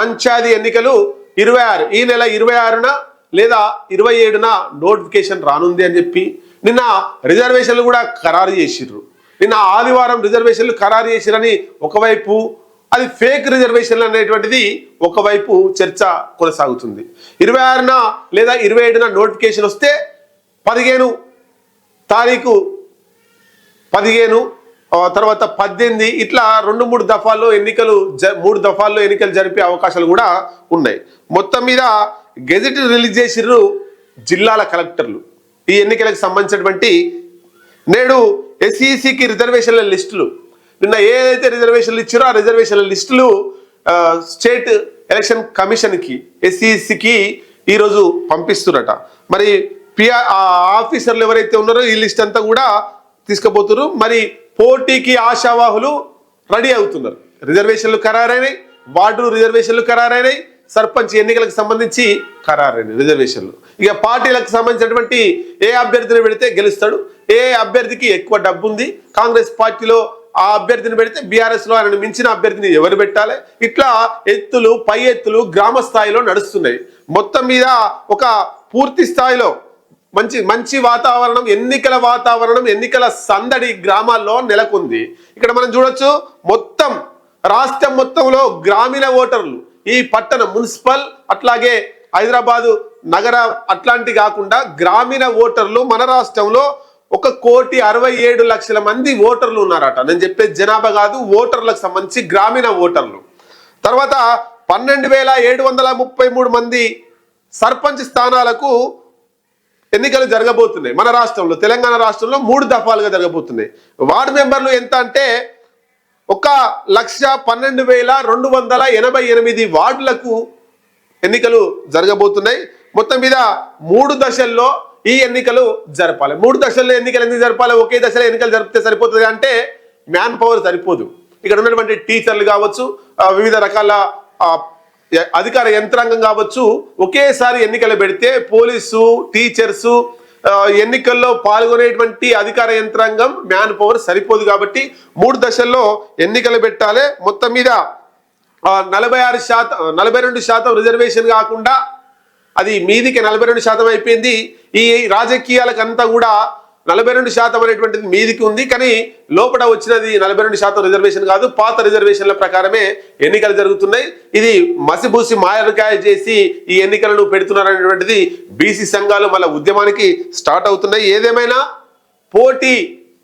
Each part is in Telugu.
పంచాయతీ ఎన్నికలు ఇరవై ఆరు. ఈ నెల ఇరవై ఆరున లేదా ఇరవై ఏడున నోటిఫికేషన్ రానుంది అని చెప్పి నిన్న రిజర్వేషన్లు కూడా ఖరారు చేసిర్రు. నిన్న ఆదివారం రిజర్వేషన్లు ఖరారు చేసిరని ఒకవైపు అది ఫేక్ రిజర్వేషన్లు అనేటువంటిది ఒకవైపు చర్చ కొనసాగుతుంది. ఇరవై ఆరున లేదా ఇరవై ఏడున నోటిఫికేషన్ వస్తే పదిహేను తారీఖు పదిహేను తర్వాత పద్దెనిమిది ఇట్లా రెండు మూడు దఫాల్లో ఎన్నికలు జ మూడు దఫాల్లో ఎన్నికలు జరిపే అవకాశాలు కూడా ఉన్నాయి. మొత్తం మీద గెజెట్ రిలీజ్ చేసిర్రు జిల్లాల కలెక్టర్లు. ఈ ఎన్నికలకు సంబంధించినటువంటి నేడు ఎస్ఈసికి రిజర్వేషన్ల లిస్టులు. నిన్న ఏదైతే రిజర్వేషన్లు ఇచ్చారో ఆ రిజర్వేషన్ల లిస్టులు స్టేట్ ఎలక్షన్ కమిషన్కి ఎస్ఈసికి ఈరోజు పంపిస్తున్నట. మరి పిఆర్ ఆఫీసర్లు ఎవరైతే ఉన్నారో ఈ లిస్ట్ అంతా కూడా తీసుకుపోతున్నారు మరి పోటీకి ఆశావాహులు రెడీ అవుతున్నారు. రిజర్వేషన్లు ఖరారైనాయి వార్డు రిజర్వేషన్లు ఖరారైనాయి సర్పంచ్ ఎన్నికలకు సంబంధించి ఖరారైన రిజర్వేషన్లు. ఇక పార్టీలకు సంబంధించినటువంటి ఏ అభ్యర్థిని పెడితే గెలుస్తాడు ఏ అభ్యర్థికి ఎక్కువ డబ్బు ఉంది కాంగ్రెస్ పార్టీలో ఆ అభ్యర్థిని పెడితే బీఆర్ఎస్లో ఆయనను మించిన అభ్యర్థిని ఎవరు పెట్టాలి? ఇట్లా ఎత్తులు పై ఎత్తులు గ్రామ స్థాయిలో నడుస్తున్నాయి. మొత్తం మీద ఒక పూర్తి స్థాయిలో మంచి మంచి వాతావరణం ఎన్నికల వాతావరణం ఎన్నికల సందడి గ్రామాల్లో నెలకొంది. ఇక్కడ మనం చూడొచ్చు మొత్తం రాష్ట్రం మొత్తంలో గ్రామీణ ఓటర్లు ఈ పట్టణ మున్సిపల్ అట్లాగే హైదరాబాదు నగర అట్లాంటి కాకుండా గ్రామీణ ఓటర్లు మన రాష్ట్రంలో ఒక కోటి అరవై ఏడు లక్షల మంది ఓటర్లు ఉన్నారట. నేను చెప్పే జనాభా కాదు ఓటర్లకు సంబంధించి గ్రామీణ ఓటర్లు. తర్వాత పన్నెండు వేల ఏడు వందల ముప్పై మూడు మంది సర్పంచ్ స్థానాలకు ఎన్నికలు జరగబోతున్నాయి. మన రాష్ట్రంలో తెలంగాణ రాష్ట్రంలో మూడు దఫాలుగా జరగబోతున్నాయి. వార్డు మెంబర్లు ఎంత అంటే ఒక లక్ష పన్నెండు వేల రెండు వందల ఎనభై ఎనిమిది వార్డులకు ఎన్నికలు జరగబోతున్నాయి. మొత్తం మీద మూడు దశల్లో ఈ ఎన్నికలు జరపాలి. మూడు దశల్లో ఎన్నికలు ఎందుకు జరపాలి? ఒకే దశలో ఎన్నికలు జరిపితే సరిపోతుంది అంటే మ్యాన్ పవర్ సరిపోదు. ఇక్కడ ఉన్నటువంటి టీచర్లు కావచ్చు వివిధ రకాల అధికార యంత్రాంగం కావచ్చు ఒకేసారి ఎన్నికలు పెడితే పోలీసు టీచర్సు ఎన్నికల్లో పాల్గొనేటువంటి అధికార యంత్రాంగం మ్యాన్ పవర్ సరిపోదు కాబట్టి మూడు దశల్లో ఎన్నికలు పెట్టాలి. మొత్తం మీద నలభై ఆరు శాతం నలభై రెండు శాతం రిజర్వేషన్ కాకుండా అది మీదికి నలభై రెండు శాతం అయిపోయింది. ఈ రాజకీయాలకంతా కూడా నలభై రెండు శాతం అనేటువంటిది మీదికి ఉంది. కానీ లోపల వచ్చినది నలభై రెండు శాతం రిజర్వేషన్ కాదు. పాత రిజర్వేషన్ల ప్రకారమే ఎన్నికలు జరుగుతున్నాయి. ఇది మసిబూసి మాయరకాయ చేసి ఈ ఎన్నికలను పెడుతున్నారనేటువంటిది బీసీ సంఘాలు మళ్ళీ ఉద్యమానికి స్టార్ట్ అవుతున్నాయి. ఏదేమైనా పోటీ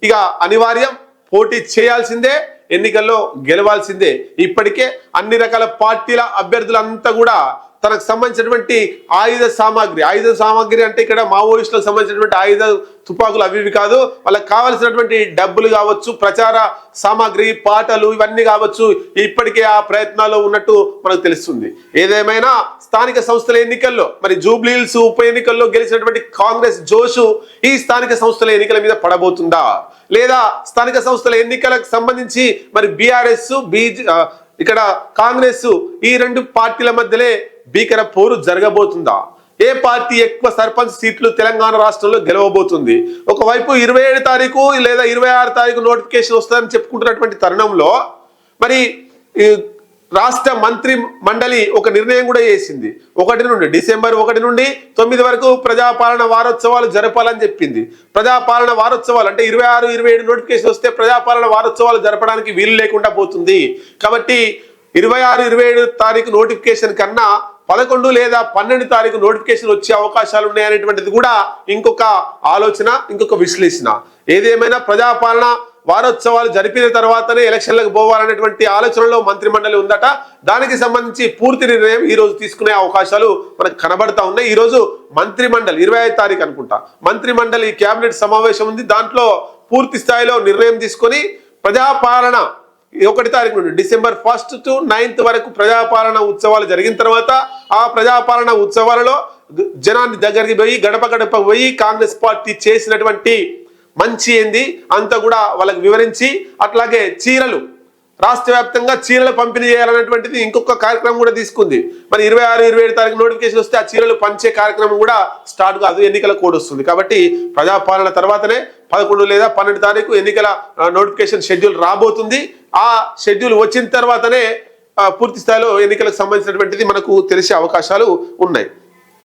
ఇక అనివార్యం. పోటీ చేయాల్సిందే ఎన్నికల్లో గెలవాల్సిందే. ఇప్పటికే అన్ని రకాల పార్టీల అభ్యర్థులంతా కూడా తనకు సంబంధించినటువంటి ఆయుధ సామాగ్రి. ఆయుధ సామాగ్రి అంటే ఇక్కడ మావోయిస్టులకు సంబంధించినటువంటి ఆయుధ తుపాకులు అవి ఇవి కాదు. వాళ్ళకి కావాల్సినటువంటి డబ్బులు కావచ్చు ప్రచార సామాగ్రి పాటలు ఇవన్నీ కావచ్చు ఇప్పటికే ఆ ప్రయత్నాల్లో ఉన్నట్టు మనకు తెలుస్తుంది. ఏదేమైనా స్థానిక సంస్థల ఎన్నికల్లో మరి జూబ్లీహిల్స్ ఉప ఎన్నికల్లో గెలిచినటువంటి కాంగ్రెస్ జోషు ఈ స్థానిక సంస్థల ఎన్నికల మీద పడబోతుందా? లేదా స్థానిక సంస్థల ఎన్నికలకు సంబంధించి మరి బీఆర్ఎస్ బీజే ఇక్కడ కాంగ్రెస్ ఈ రెండు పార్టీల మధ్యలే భీకర పోరు జరగబోతుందా? ఏ పార్టీ ఎక్కువ సర్పంచ్ సీట్లు తెలంగాణ రాష్ట్రంలో గెలవబోతుంది? ఒకవైపు ఇరవై ఏడు తారీఖు లేదా ఇరవై ఆరు తారీఖు నోటిఫికేషన్ వస్తుందని చెప్పుకుంటున్నటువంటి తరుణంలో మరి ఈ రాష్ట్ర మంత్రి మండలి ఒక నిర్ణయం కూడా చేసింది. ఒకటి నుండి డిసెంబర్ ఒకటి నుండి తొమ్మిది వరకు ప్రజాపాలన వారోత్సవాలు జరపాలని చెప్పింది. ప్రజాపాలన వారోత్సవాలు అంటే ఇరవై ఆరు ఇరవై ఏడు నోటిఫికేషన్ వస్తే ప్రజాపాలన వారోత్సవాలు జరపడానికి వీలు లేకుండా పోతుంది. కాబట్టి ఇరవై ఆరు ఇరవై ఏడు తారీఖు నోటిఫికేషన్ కన్నా పదకొండు లేదా పన్నెండు తారీఖు నోటిఫికేషన్ వచ్చే అవకాశాలు ఉన్నాయనేటువంటిది కూడా ఇంకొక ఆలోచన ఇంకొక విశ్లేషణ. ఏదేమైనా ప్రజాపాలన వారోత్సవాలు జరిపిన తర్వాతనే ఎలక్షన్లకు పోవాలనేటువంటి ఆలోచనలో మంత్రి మండలి ఉందట. దానికి సంబంధించి పూర్తి నిర్ణయం ఈ రోజు తీసుకునే అవకాశాలు మనకు కనబడతా ఉన్నాయి. ఈరోజు మంత్రి మండలి ఇరవై ఐదు తారీఖు అనుకుంటా మంత్రి మండలి కేబినెట్ సమావేశం ఉంది. దాంట్లో పూర్తి స్థాయిలో నిర్ణయం తీసుకొని ప్రజాపాలన ఈ ఒకటి తారీఖు నుండి డిసెంబర్ ఫస్ట్ టు నైన్త్ వరకు ప్రజాపాలన ఉత్సవాలు జరిగిన తర్వాత ఆ ప్రజాపాలన ఉత్సవాలలో జనాన్ని దగ్గరికి పోయి గడప గడప పోయి కాంగ్రెస్ పార్టీ చేసినటువంటి మంచి ఏంది? అంతా కూడా వాళ్ళకి వివరించి అట్లాగే చీరలు. రాష్ట్ర వ్యాప్తంగా చీరలు పంపిణీ చేయాలన్నటువంటిది ఇంకొక కార్యక్రమం కూడా తీసుకుంది. మరి ఇరవై ఆరు ఇరవై ఏడు తారీఖు నోటిఫికేషన్ వస్తే ఆ చీరలు పంచే కార్యక్రమం కూడా స్టార్ట్ కాదు. ఎన్నికల కోడ్ వస్తుంది. కాబట్టి ప్రజాపాలన తర్వాతనే పదకొండు లేదా పన్నెండు తారీఖు ఎన్నికల నోటిఫికేషన్ షెడ్యూల్ రాబోతుంది. ఆ షెడ్యూల్ వచ్చిన తర్వాతనే పూర్తి స్థాయిలో ఎన్నికలకు సంబంధించినటువంటిది మనకు తెలిసే అవకాశాలు ఉన్నాయి.